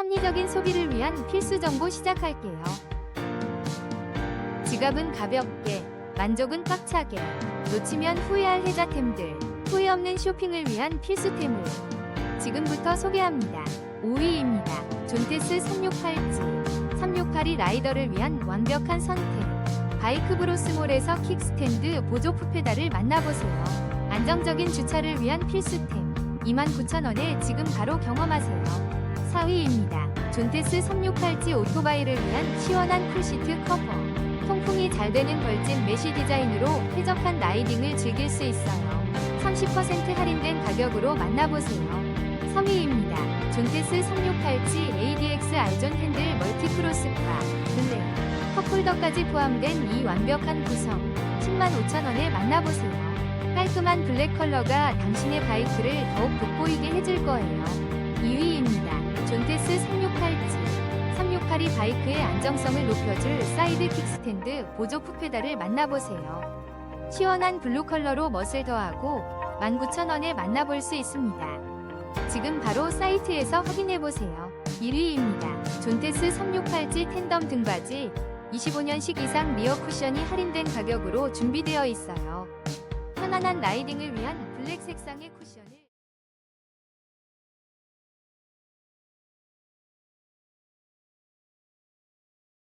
합리적인 소비를 위한 필수 정보 시작할게요. 지갑은 가볍게, 만족은 꽉차게, 놓치면 후회할 혜자템들, 후회 없는 쇼핑을 위한 필수템을 지금부터 소개합니다. 5위입니다. 존테스 368G. 368이 라이더를 위한 완벽한 선택. 바이크 브로스몰에서 킥스탠드 보조 푸페달을 만나보세요. 안정적인 주차를 위한 필수템. 29,000원에 지금 바로 경험하세요. 4위입니다. 존테스 368G 오토바이를 위한 시원한 풀시트 커버. 통풍이 잘 되는 벌집 메쉬 디자인으로 쾌적한 라이딩을 즐길 수 있어요. 30% 할인된 가격으로 만나보세요. 3위입니다. 존테스 368G ADX 알존 핸들 멀티크로스과 블랙, 컵홀더까지 포함된 이 완벽한 구성 105,000원에 만나보세요. 깔끔한 블랙 컬러가 당신의 바이크를 더욱 돋보이게 해줄 거예요. 368이 바이크의 안정성을 높여줄 사이드 킥스탠드 보조 푸페달을 만나보세요. 시원한 블루 컬러로 멋을 더하고 19,000원에 만나볼 수 있습니다. 지금 바로 사이트에서 확인해보세요. 1위입니다. 존테스 368G 텐덤 등받이 25년식 이상 리어 쿠션이 할인된 가격으로 준비되어 있어요. 편안한 라이딩을 위한 블랙 색상의 쿠션을